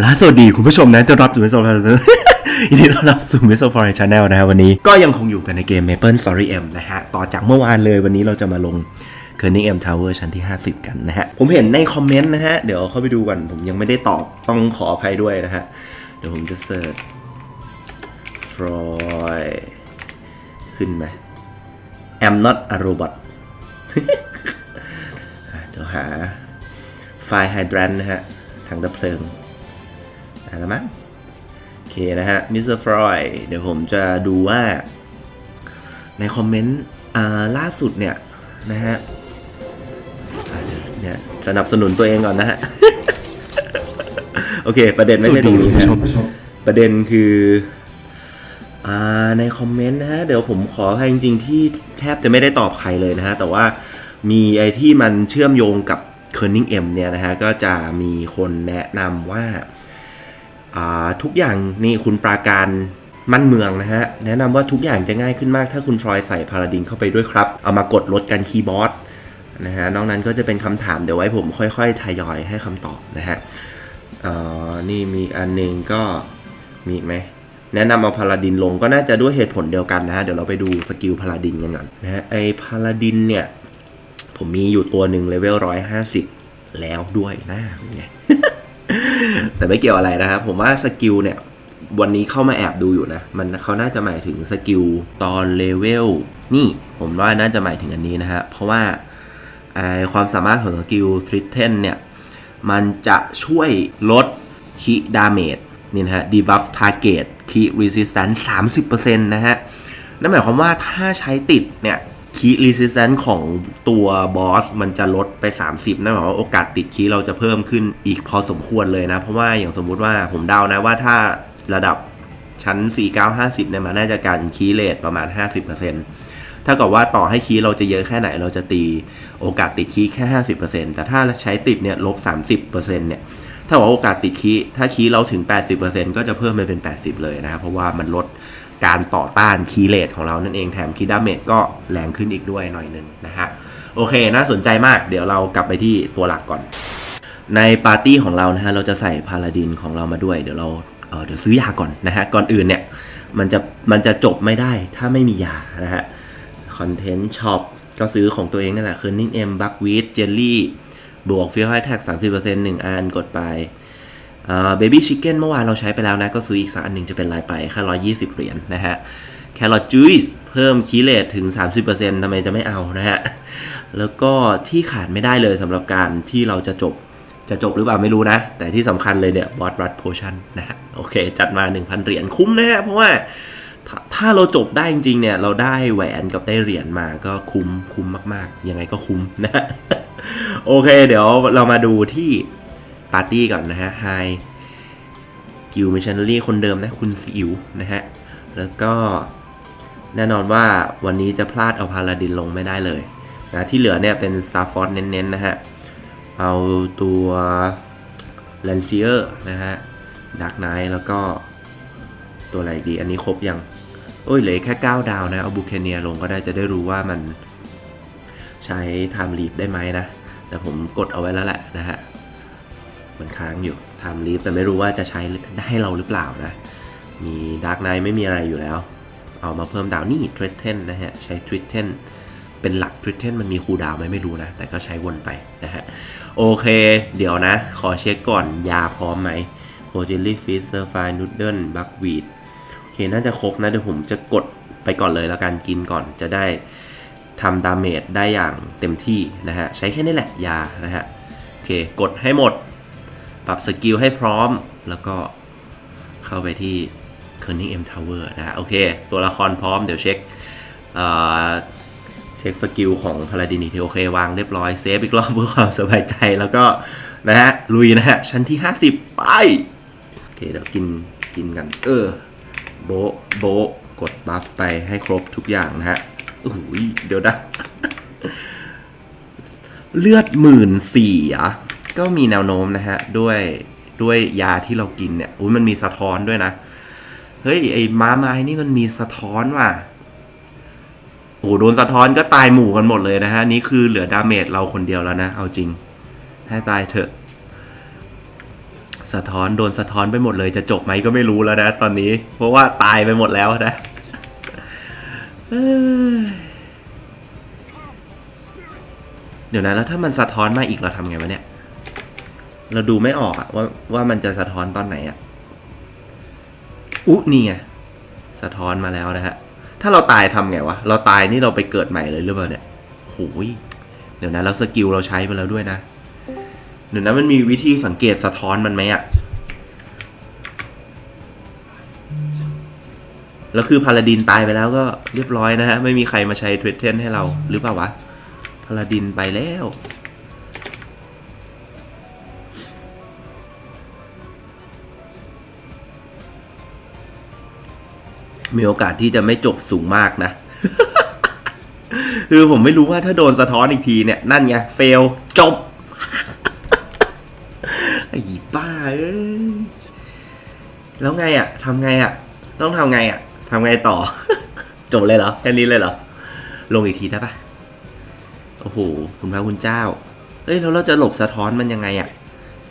และสวัสดีคุณผู้ชมนะต้อนรับสู่มิโซฟอร์ยินดีต้อนรับสู่มิโซฟอร์ชาแนลนะฮะวันนี้ก็ยังคงอยู่กันในเกม Maple Story M นะฮะ ต่อจากเมื่อวานเลยวันนี้เราจะมาลง k e r n i n g M Tower ชั้นที่ 50 กันนะฮะ ผมเห็นในคอมเมนต์นะฮะ เดี๋ยวเข้าไปดูกันผมยังไม่ได้ตอบต้องขออภัยด้วยนะฮะ เดี๋ยวผมจะเสิร์ช Freud ขึ้นไหม I'm not a robot เดี๋ยวหาไฟล์ไฮดรันนะฮะถังดับเพลิง อะแล้วมั้งโอเคนะฮะมิสเตอร์ฟรอยเดี๋ยวผมจะดูว่า ในคอมเมนต์อ่าล่าสุดเนี่ย นะฮะอะเนี่ยสนับสนุนตัวเองก่อนนะฮะ โอเค ประเด็นไม่ใช่ตรงนี้นะประเด็นคืออ่าในคอมเมนต์นะฮะ เดี๋ยวผมขออภัยจริง ๆ ที่แทบจะไม่ได้ตอบใครเลยนะฮะ แต่ว่ามีไอ้ที่มันเชื่อมโยงกับ k e r n i n g M เนี่ยนะฮะ ก็จะมีคนแนะนำว่าอ่า ทุกอย่างนี่คุณปราการมั่นเมืองนะฮะ แนะนำว่าทุกอย่างจะง่ายขึ้นมากถ้าคุณฟรอยใส่พาราดินเข้าไปด้วยครับ เอามากดลดกันคีย์บอร์ดนะฮะนอกนั้นก็จะเป็นคำถามเดี๋ยวไว้ผมค่อยๆ ทยอยให้คำตอบนะฮะนี่มีอันหนึงก็มีไหมแนะนำเอาพาราดินลงก็น่าจะด้วยเหตุผลเดียวกันนะฮะ เดี๋ยวเราไปดูสกิลพาราดินกันก่อนนะฮะไอพาราดินเนี่ย ผมมีอยู่ตัวหนึ่งเลเวลร้อยห้าสิบแล้วด้วยนะเป็นไง แต่ไม่เกี่ยวอะไรนะครับ ผมว่าสกิลเนี่ยวันนี้เข้ามาแอบดูอยู่นะ มันเขาน่าจะหมายถึงสกิลตอนเลเวลนี่ผมว่าน่าจะหมายถึงอันนี้นะฮะ เพราะว่าไอความสามารถของสกิลทริ t เทนเนี่ย มันจะช่วยลดคีดาเมจนี่นะฮะ debuff target คี resistance 30%นะฮะ นั่นหมายความว่าถ้าใช้ติดเนี่ย คีรีสิสแตนของตัวบอสมันจะลดไป 30นั่นหมายความว่าโอกาสติดคีเราจะเพิ่มขึ้นอีกพอสมควรเลยนะ เพราะว่าอย่างสมมุติว่าผมเดานะว่าถ้าระดับชั้น 4950 เนี่ยมันน่าจะการคีเลทประมาณ 50%ถ้ากับว่าต่อให้คีเราจะเยอะแค่ไหนเราจะตีโอกาสติดคีแค่ 50%แต่ถ้าใช้ติดเนี่ยลบ 30%เนี่ยถ้าว่าโอกาสติดคีย์ถ้าคีย์เราถึง 80%ก็จะเพิ่มไปเป็น 80 เลยนะครับเพราะว่ามันลด การต่อต้านคีเลทของเรานั่นเองแถมคีดาเมจก็แรงขึ้นอีกด้วยหน่อยหนึ่งนะฮะโอเคน่าสนใจมากเดี๋ยวเรากลับไปที่ตัวหลักก่อน ในปาร์ตี้ของเรานะฮะเราจะใส่พาลาดินของเรามาด้วยเดี๋ยวเราเอ่อเดี๋ยวซื้อยาก่อนนะฮะก่อนอื่นเนี่ยมันจะมันจะจบไม่ได้ถ้าไม่มียานะฮะคอนเทนต์ช็อปก็ซื้อของตัวเองนั่นแหละคือนิ่งเอ็มบักวีดเจลลี่บวกฟิลไฮแท็กสามสิบเปอร์เซ็นต์หนึ่งอันกดไป เบบี้ชิคเก้นเมื่อวานเราใช้ไปแล้วนะ ก็ซื้ออีกสักอันหนึ่งจะเป็นรายไปแค่ร้อยี่สิบเหรียญนะฮะแครอทจูสเพิ่มคีเลตถึง 30%ทำไมจะไม่เอานะฮะ แล้วก็ที่ขาดไม่ได้เลยสำหรับการที่เราจะจบจะจบหรือเปล่าไม่รู้นะ แต่ที่สำคัญเลยเนี่ยบอสรัดโพชั่นนะฮะโอเค จัดมา 1,000 เหรียญคุ้มนะฮะเพราะว่าถ้าเราจบได้จริงๆเนี่ย เราได้แหวนกับได้เหรียญมาก็คุ้มคุ้มมากๆ ยังไงก็คุ้มนะฮะโอเค เดี๋ยวเรามาดูที่ ปาร์ตี้ก่อนนะฮะไฮกิลมิชชันนารีคนเดิมนะคุณซีอิวนะฮะ แล้วก็แน่นอนว่าวันนี้จะพลาดเอาพาลาดินลงไม่ได้เลยนะที่เหลือเนี่ยเป็น Star Force เน้นๆนะฮะ เอาตัว l a n c i e r นะฮะ Dark Knight แล้วก็ตัวอะไรดี อันนี้ครบยัง โอ้ยเหลือแค่ 9 ดาวนะ เอาบูเคเนียลงก็ได้จะได้รู้ว่ามันใช้ Time Leap ได้ไหมนะ แต่ผมกดเอาไว้แล้วแหละนะฮะ มันค้างอยู่ Time Leap แต่ไม่รู้ว่าจะใช้ได้ให้เราหรือเปล่านะ มี Dark Knight ไม่มีอะไรอยู่แล้ว เอามาเพิ่มดาวนี่ t r e t e n นนะฮะ ใช้ t r e t e n เป็นหลัก t r e t e n มันมีคูดาวไหมไม่รู้นะ แต่ก็ใช้วนไปนะฮะ โอเค เดี๋ยวนะ ขอเช็คก่อนยาพร้อมไหมโ o จิลลี่ฟิสเซอร์ไฟนูดเดิลบักวีดโอเค น่าจะครบนะ เดี๋ยวผมจะกดไปก่อนเลยแล้วกันกินก่อนจะได้ทำดาเมจได้อย่างเต็มที่นะฮะ ใช้แค่นี้แหละยานะฮะ โอเค กดให้หมด ปรับสกิลให้พร้อม แล้วก็เข้าไปที่ k e r n i n g M Tower นะฮะโอเค ตัวละครพร้อมเดี๋ยวเช็คเอ่อเช็คสกิลของพาราดินีทีโอเควางเรียบร้อย เซฟอีกรอบเพื่อความสบายใจแล้วก็นะฮะ ลุยนะฮะ ชั้นที่ 50 ไป โอเค เดี๋ยวกินกินกัน เออ โบโบกดบัฟไปให้ครบทุกอย่างนะฮะโอ้โหเดี๋ยวนะ เลือดหมื่นสี่อะ ก็มีแนวโน้มนะฮะ ด้วยด้วยยาที่เรากินเนี่ยอุ้ยมันมีสะท้อนด้วยนะ เฮ้ย ไอ้ม้าไม้นี่มันมีสะท้อนว่ะโอ้โดนสะท้อนก็ตายหมู่กันหมดเลยนะฮะ นี่คือเหลือดาเมจเราคนเดียวแล้วนะ เอาจริง ให้ตายเถอะ สะท้อนโดนสะท้อนไปหมดเลยจะจบไหมก็ไม่รู้แล้วนะ ตอนนี้ เพราะว่าตายไปหมดแล้วนะเดี๋ยวนะแล้วถ้ามันสะท้อนมาอีกเราทำไงวะเนี่ย เราดูไม่ออกอะว่าว่ามันจะสะท้อนตอนไหนอะอุ๊นี่ไงสะท้อนมาแล้วนะฮะ ถ้าเราตายทำไงวะ เราตายนี่เราไปเกิดใหม่เลยหรือเปล่าเนี่ยโหยเดี๋ยวนะแล้วสกิลเราใช้ไปแล้วด้วยนะ เดี๋ยวนะมันมีวิธีสังเกตสะท้อนมันไหมอะแล้วคือพาลาดินตายไปแล้วก็เรียบร้อยนะฮะ ไม่มีใครมาใช้ทวิตเทนให้เราหรือเปล่าวะพาลาดินไปแล้ว มีโอกาสที่จะไม่จบสูงมากนะ คือผมไม่รู้ว่าถ้าโดนสะท้อนอีกทีเนี่ย นั่นไงเฟลจบไอ้ป้าเอ้ยแล้วไงอะทำไงอะ ต้องทำไงอะทำไงต่อ จบเลยเหรอแค่นี้เลยเหรอ ลงอีกทีได้ปะโอ้โหคุณพระคุณเจ้า เอ้ยแล้วเราจะหลบสะท้อนมันยังไงอะ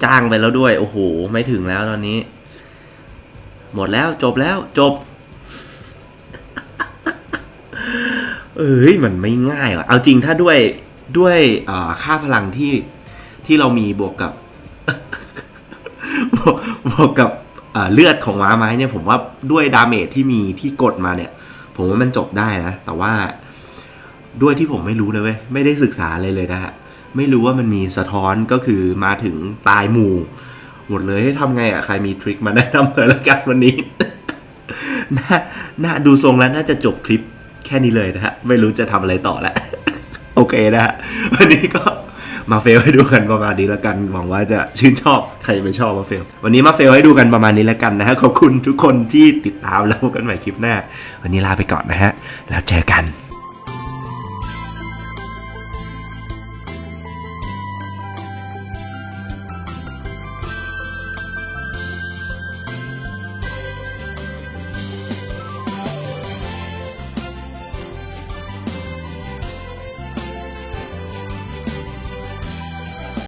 จ้างไปแล้วด้วย โอ้โห ไม่ถึงแล้วตอนนี้ หมดแล้วจบแล้วจบ เอ้ยมันไม่ง่ายว่ะเอาจริงถ้าด้วยด้วยค่าพลังที่ที่เรามีบวกกับบวกบวกกับเลือดของม้าไม้เนี่ยผมว่าด้วยดาเมจที่มีที่กดมาเนี่ย ผมว่ามันจบได้นะ แต่ว่าด้วยที่ผมไม่รู้เลยเว้ยไม่ได้ศึกษาเลยเลยนะฮะไม่รู้ว่ามันมีสะท้อนก็คือมาถึงตายหมู่ หมดเลยให้ทำไงอะใครมีทริคมาแนะนำเลยละกันวันนี้น่าน่าดูทรงแล้วน่าจะจบคลิป แค่นี้เลยนะฮะ ไม่รู้จะทำอะไรต่อแล้ว โอเคนะฮะ วันนี้ก็มาเฟลให้ดูกันประมาณนี้แล้วกัน หวังว่าจะชื่นชอบใครไม่ชอบมาเฟล วันนี้มาเฟลให้ดูกันประมาณนี้แล้วกันนะฮะ ขอบคุณทุกคนที่ติดตามแล้วพบกันใหม่คลิปหน้า วันนี้ลาไปก่อนนะฮะ แล้วเจอกัน